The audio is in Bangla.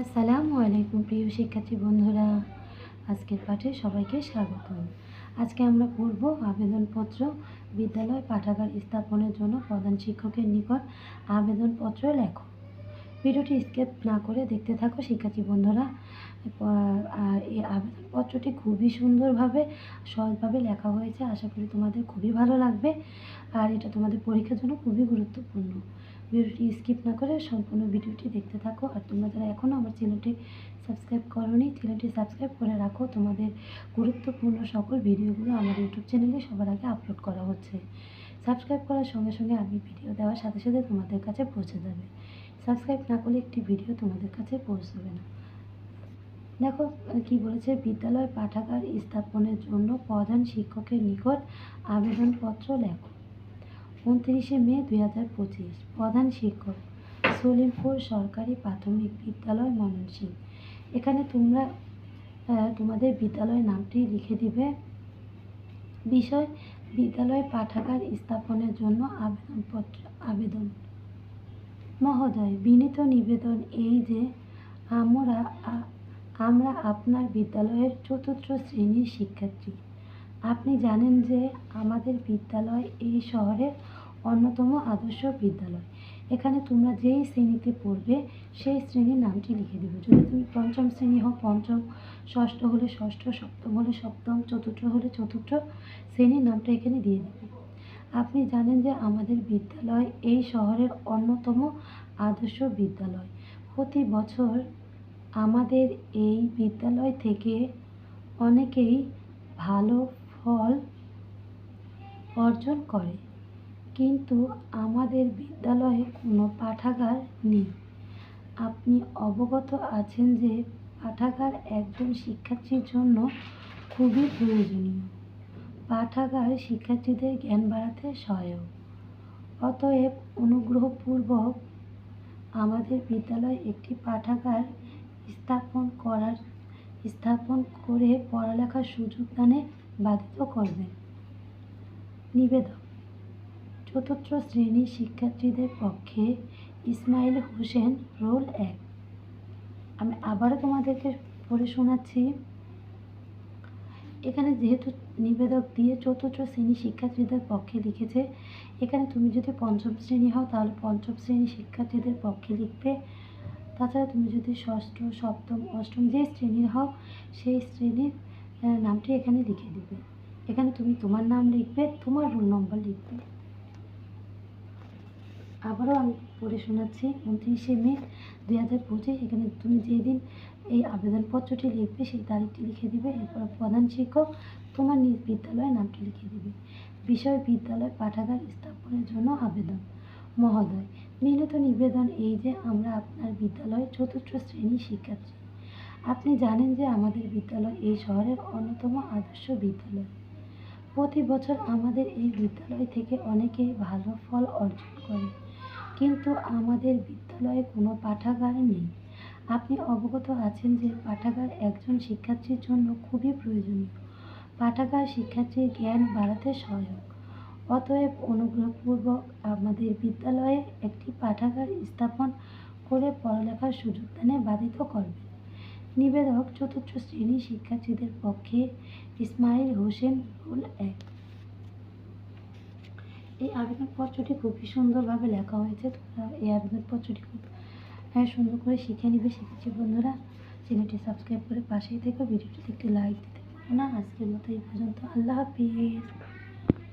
আসসালামু আলাইকুম প্রিয় শিক্ষার্থী বন্ধুরা। আজকের পাঠে সবাইকে স্বাগতম আজকে আমরা পড়ব আবেদনপত্র বিদ্যালয় পাঠাগার স্থাপনের জন্য প্রধান শিক্ষকের নিকট আবেদনপত্র লেখো। ভিডিওটি স্কেপ না করে দেখতে থাকো শিক্ষার্থী বন্ধুরা। এই আবেদনপত্রটি খুবই সুন্দরভাবে, সহজভাবে লেখা হয়েছে। আশা করি তোমাদের খুবই ভালো লাগবে। আর এটা তোমাদের পরীক্ষার জন্য খুবই গুরুত্বপূর্ণ। ভিডিওটি স্কিপ না করে সম্পূর্ণ ভিডিওটি দেখতে থাকো। আর তোমরা যারা এখনও আমার চ্যানেলটি সাবস্ক্রাইব করোনি, চ্যানেলটি সাবস্ক্রাইব করে রাখো। তোমাদের গুরুত্বপূর্ণ সকল ভিডিওগুলো আমার ইউটিউব চ্যানেলে সবার আগে আপলোড করা হচ্ছে। সাবস্ক্রাইব করার সঙ্গে সঙ্গে আমি ভিডিও দেওয়ার সাথে সাথে তোমাদের কাছে পৌঁছে যাবে। সাবস্ক্রাইব না করলে একটি ভিডিও তোমাদের কাছে পৌঁছবে না। দেখো, কি বলেছে? বিদ্যালয় পাঠাগার স্থাপনের জন্য প্রধান শিক্ষকের নিকট আবেদনপত্র লেখো। উনত্রিশে মে দুই হাজার পঁচিশ, প্রধান শিক্ষক সলিমপুর সরকারি প্রাথমিক বিদ্যালয় ময়মনসিংহ। এখানে তোমরা তোমাদের বিদ্যালয় নামটি লিখে দিবে। বিষয়, বিদ্যালয় পাঠাগার স্থাপনের জন্য আবেদনপত্র, আবেদন। মহোদয়, বিনীত নিবেদন এই যে আমরা আমরা আপনার বিদ্যালয়ের চতুর্থ শ্রেণির শিক্ষার্থী। আপনি জানেন যে আমাদের বিদ্যালয় এই শহরের অন্যতম আদর্শ বিদ্যালয়। এখানে তোমরা যেই শ্রেণীতে পড়বে, সেই শ্রেণির নামটি লিখে দেবে। যদি তুমি পঞ্চম শ্রেণি হও, পঞ্চম, ষষ্ঠ হলে ষষ্ঠ, সপ্তম হলে সপ্তম, চতুর্থ হলে চতুর্থ, শ্রেণির নামটা এখানে দিয়ে দেবে। আপনি জানেন যে আমাদের বিদ্যালয় এই শহরের অন্যতম আদর্শ বিদ্যালয়। প্রতি বছর আমাদের এই বিদ্যালয় থেকে অনেকেই ভালো ফল অর্জন করে। কিন্তু আমাদের বিদ্যালয়ে কোনো পাঠাগার নেই। আপনি অবগত আছেন যে পাঠাগার একজন শিক্ষার্থীর জন্য খুবই প্রয়োজনীয়। পাঠাগার শিক্ষার্থীদের জ্ঞান বাড়াতে সহায়ক। অতএব অনুগ্রহপূর্বক আমাদের বিদ্যালয়ে একটি পাঠাগার স্থাপন করার, স্থাপন করে পড়ালেখার সুযোগ দানে বাধিত করবেন। নিবেদন চতুর্থ শ্রেণির শিক্ষার্থীদের পক্ষে ইসমাইল হোসেন রোল এক। আমি আবারও তোমাদেরকে পড়ে শোনাচ্ছি। এখানে যেহেতু নিবেদক দিয়ে চতুর্থ শ্রেণি শিক্ষার্থীদের পক্ষে লিখেছে, এখানে তুমি যদি পঞ্চম শ্রেণি হও, তাহলে পঞ্চম শ্রেণি শিক্ষার্থীদের পক্ষে লিখবে। তাছাড়া তুমি যদি ষষ্ঠ, সপ্তম, অষ্টম যে শ্রেণির হও, সেই শ্রেণির নামটি এখানে লিখে দিবে। এখানে তুমি তোমার নাম লিখবে, তোমার রোল নম্বর লিখবে। আবারও আমি পড়ে শোনাচ্ছি উনত্রিশে মে দুই হাজার পঁচিশ। এখানে তুমি যেদিন এই আবেদনপত্রটি লিখবে, সেই তারিখটি লিখে দিবে। এরপর প্রধান শিক্ষক তোমার নিজ বিদ্যালয়ের নামটি লিখে দিবে। বিষয় বিদ্যালয় পাঠাগার স্থাপনের জন্য আবেদন। মহোদয় বিনীত নিবেদন এই যে আমরা আপনার বিদ্যালয়ের চতুর্থ শ্রেণির শিক্ষার্থী। আপনি জানেন যে আমাদের বিদ্যালয় এই শহরের অন্যতম আদর্শ বিদ্যালয়। প্রতি বছর আমাদের এই বিদ্যালয় থেকে অনেকেই ভালো ফল অর্জন করে। কিন্তু আমাদের বিদ্যালয়ে কোনো পাঠাগার নেই। আপনি অবগত আছেন যে পাঠাগার একজন শিক্ষার্থীর জন্য খুবই প্রয়োজনীয়। পাঠাগার শিক্ষার্থীর জ্ঞান বাড়াতে সহায়ক। অতএব অনুগ্রহপূর্বক আমাদের বিদ্যালয়ে একটি পাঠাগার স্থাপন করে পড়ালেখার সুযোগ দানে বাধিত করবে নিবেদক চতুর্থ শ্রেণির শিক্ষার্থীদের পক্ষে ইসমাইল হোসেন রুল এক। এই আবেদন পত্রটি খুবই সুন্দরভাবে লেখা হয়েছে। তোমরা এই আবেদনপত্রটি খুব হ্যাঁ সুন্দর করে শিখে নিবে। শিখেছি বন্ধুরা, চ্যানেলটি সাবস্ক্রাইব করে পাশেই থেকে। ভিডিওটিতে একটি লাইক দিতে পারো না। আজকের মতো এই পর্যন্ত। আল্লাহ হাফিজ।